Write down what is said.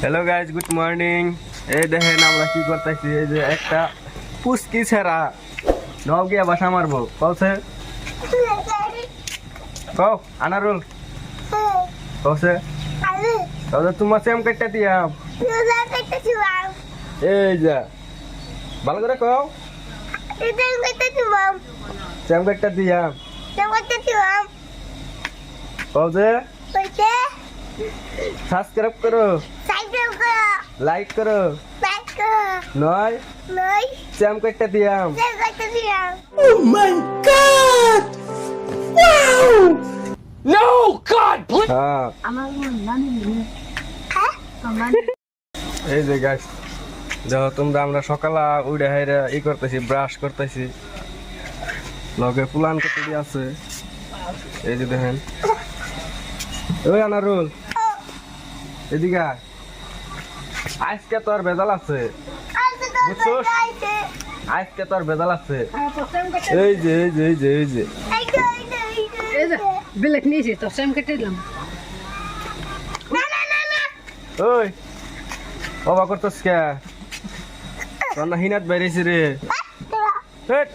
Hello guys good morning এই দেখেন আমরা কি করতেছি? এই যে একটা পুস্কি ছেড়া। নব গিয়া বাসা মারবো কলছে কও আনারুল। কলছে তাহলে তোমার সেম কেটে দিয়াম। এই যা। ভালো করে কও। সেম কেটে দিয়াম। কলছে সাবস্ক্রাইব করো। লাইক করো। লাইক করো। নয়। সেম কেটে দিয়াম। ও my god wow no god please হ্যাঁ। এই যে গাইস দেখো তোমরা আমরা সকালে উড়ে হাইরে ই করতেছি ব্রাশ করতেছি। লগে পুলান করতে দিয়ে আছে? এই যে দেখেন। ওই আনারুল। এদিকে। আজকে তোর বেজাল আছে। আজকে তোর বেজাল আছে এই যে এই যে এই যে এই যে। বিলেক নিয়েছি তো সেম কেটে দিলাম। ওই বাবা করতেছ কে? তোর না হিনাত বেরিয়েছি রে। হেট।